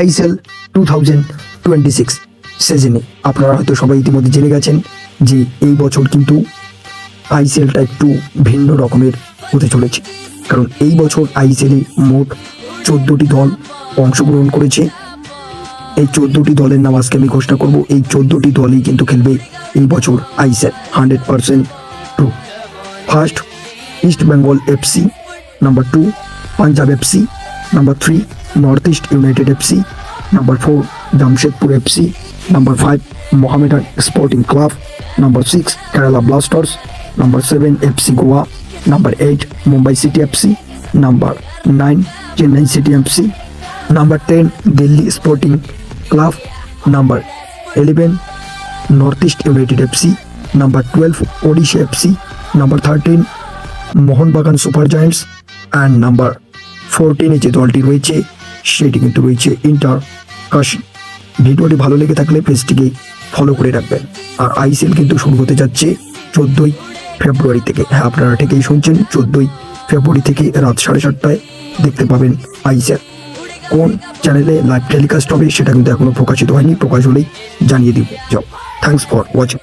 ISL two thousand twenty six. সেজনে আপনারা হয়তো সবাই ইতিমধ্যে জেনে গেছেন যে এই বছর কিন্তু আইসিএলটা একটু ভিন্ন রকমের হতে চলেছে। কারণ এই বছর আইসিএলে মোট চোদ্দোটি দল অংশগ্রহণ করেছে। এই চোদ্দোটি দলের নাম আজকে আমি ঘোষণা করব। এই চোদ্দোটি দলই কিন্তু খেলবে এই বছর I C L hundred percent true. First, East Bengal F C, number two, Punjab F C number three North East United F C number four Jamshedpur F C number five Mohammedan Sporting Club number six Kerala Blasters number seven F C Goa number eight Mumbai City F C number nine Chennai City F C number ten Delhi Sporting Club number eleven North East United F C number twelve Odisha F C number thirteen Mohun Bagan Super Giants and number ফোরটিনে যে দলটি রয়েছে, সেটি কিন্তু রয়েছে inter কাশি ভিডিওটি ভালো লেগে থাকলে পেজটিকে ফলো করে রাখবেন। আর আইসিএল কিন্তু শুরু হতে যাচ্ছে চোদ্দোই ফেব্রুয়ারি থেকে। হ্যাঁ আপনারা ঠিকই শুনছেন, চোদ্দোই ফেব্রুয়ারি থেকে রাত সাড়ে সাতটায় দেখতে পাবেন আইসিএল কোন চ্যানেলে লাইভ টেলিকাস্ট হবে সেটা কিন্তু এখনও প্রকাশিত হয়নি, প্রকাশ হলেই জানিয়ে দিব। যাও থ্যাংকস ফর ওয়াচিং